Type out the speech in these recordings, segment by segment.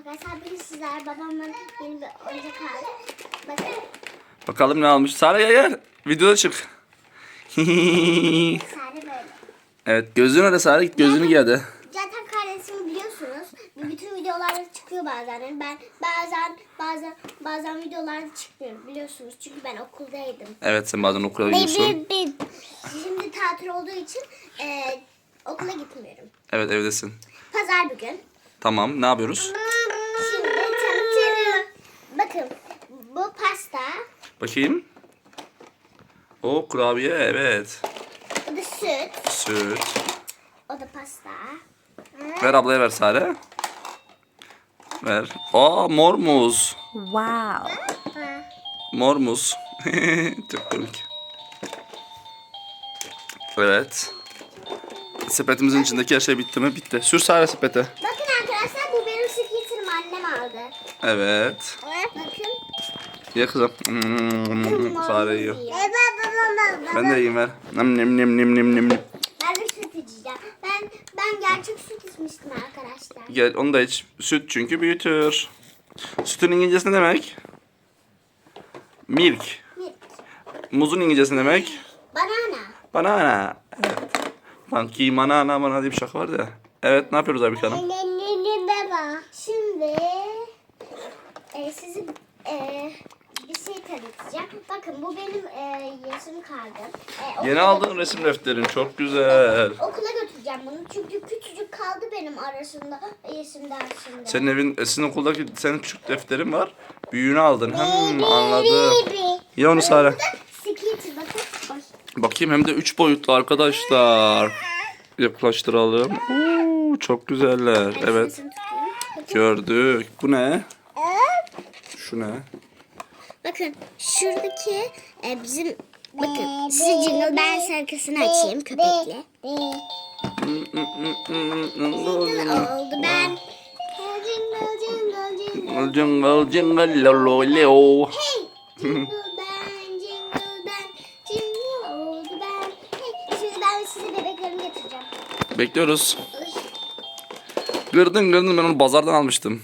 Arkadaşlar bugün sizler babamla yeni bir oyuncak aldı. Bakın Bakalım ne almış. Sara gel gel. Videoda çık. Sare böyle. evet gözün öyle Sara git gözünü giy hadi. Zaten kardeşimi biliyorsunuz. Bütün videolarda çıkıyor bazen. Yani ben bazen bazen bazen videolarda çıkmıyorum biliyorsunuz. Çünkü ben okuldaydım. Evet sen bazen okula gidiyorsun. Şimdi tatil olduğu için e, okula gitmiyorum. Evet evdesin. Pazar bir gün. Tamam ne yapıyoruz? Şimdi tanıtırım. Bakın bu pasta. Bakayım. O kurabiye evet. Bu da süt. Süt. O da pasta. Ver ablaya ver Sare. Ver. Aa mor muz. Wow. Mor muz. Çok komik. Evet. Sepetimizin içindeki her şey bitti mi? Bitti. Sür Sare sepete. Bakın arkadaşlar bu benim skitter'ım annem aldı. Evet. Bakın. Ye kızım. Hmm, Sare yiyor. Ben de yiyeyim ver. Nem nem nem nem nem nem. Ben de süt içeceğim. Ben ben gerçek süt içmiştim arkadaşlar. Gel onu da iç. Süt çünkü büyütür. Sütün İngilizcesi ne demek? Milk. Milk. Muzun İngilizcesi ne demek? Banana. Banana. Evet. Monkey banana bana diye bir şaka vardı ya. Evet ne yapıyoruz abi hanım? Şimdi e, size e, bir şey tanıtacağım. Bakın bu benim e, yaşım kartım. E, Yeni aldığın resim defterin çok güzel. Okula götüreceğim bunu çünkü küçücük kaldı benim arasında resim dersinde. Senin evin, e, sizin okuldaki senin küçük defterin var. Büyüğünü aldın. Hmm, anladım. Ye onu Sare. Skitter bakın. Ay. Bakayım hem de 3 boyutlu arkadaşlar. Yaklaştıralım. Oo, çok güzeller. Evet. Resim tutayım. Bakın. Gördük. Bu ne? Şu ne? Bakın şuradaki e, bizim bakın size Jingle Bell şarkısını açayım köpekle. Jingle oldu ben. Jingle jingle jingle. Jingle jingle lolo leo. Hey! Jingle ben, jingle ben, jingle oldu ben. Hey! Şimdi ben size bebeklerimi getireceğim. Bekliyoruz. Gırdın gırdın ben onu pazardan almıştım.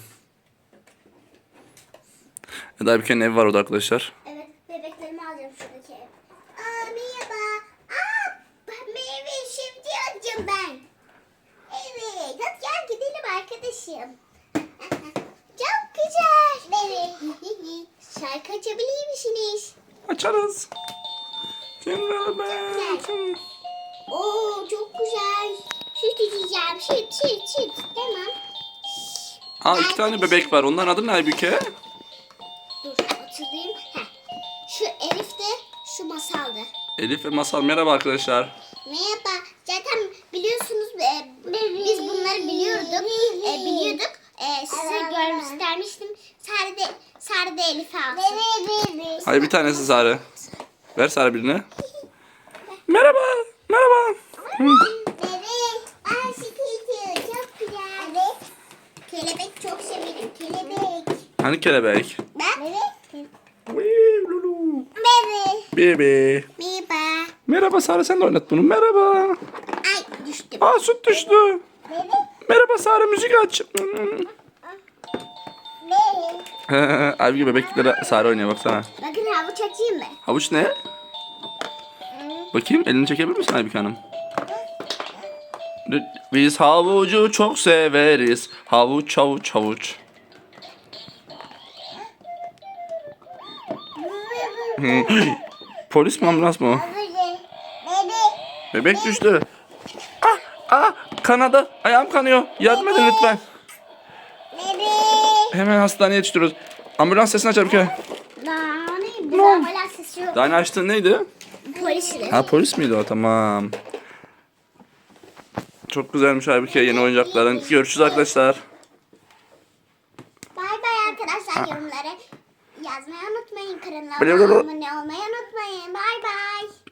Eda bir kere ev var orada arkadaşlar. Evet, bebeklerimi alacağım şuradaki ev. Aa, merhaba. Aa, meyve şimdi alacağım ben. Evet, hadi gel gidelim arkadaşım. Çok güzel. Evet. Şarkı açabilir misiniz? Açarız. Jingle bell. Oo, çok güzel. Süt içeceğim. Süt, süt, süt. Tamam. Aa iki tane bebek var. Onların adı ne Aybüke? Hatırlayayım. Heh. Şu Elif de şu masaldı. Elif ve Masal merhaba arkadaşlar. Merhaba. Zaten biliyorsunuz e, biz bunları biliyorduk. E, biliyorduk. E, size görmek istermiştim. Sare de, Sare de Elif'i alsın. Hadi bir tanesi Sare. Ver Sare birine. Merhaba. Merhaba. Güzel. Kelebek çok severim. Kelebek. Hani kelebek? Ben? Bebek. Wee, lulu. Bebek. Bebe. Merhaba. Merhaba Sare sen de oynat bunu. Merhaba. Ay düştüm. Aa süt düştü. Bebek. Merhaba Sare müzik aç. Aybüke bebeklere Sare oynuyor baksana. Bakın havuç açayım mı? Havuç ne? Bakayım elini çekebilir misin Aybüke Hanım? Biz havucu çok severiz. Havuç havuç havuç. Polis mi ambulans mı o? Bebek. Düştü. Ah, ah, kanadı. Ayağım kanıyor. Yardım edin lütfen. Bebek. Hemen hastaneye yetiştiriyoruz. Ambulans sesini aç Aybüke. Daha ne? Bir hala sesi yok. Daha ne açtın neydi? Polis ile. Ha polis miydi o? Tamam. Çok güzelmiş Aybüke yeni oyuncakların. Görüşürüz arkadaşlar. Bay bay arkadaşlar yorumlara yazmayı unutmayın. Kanalıma abone olmayı unutmayın. Bay bay.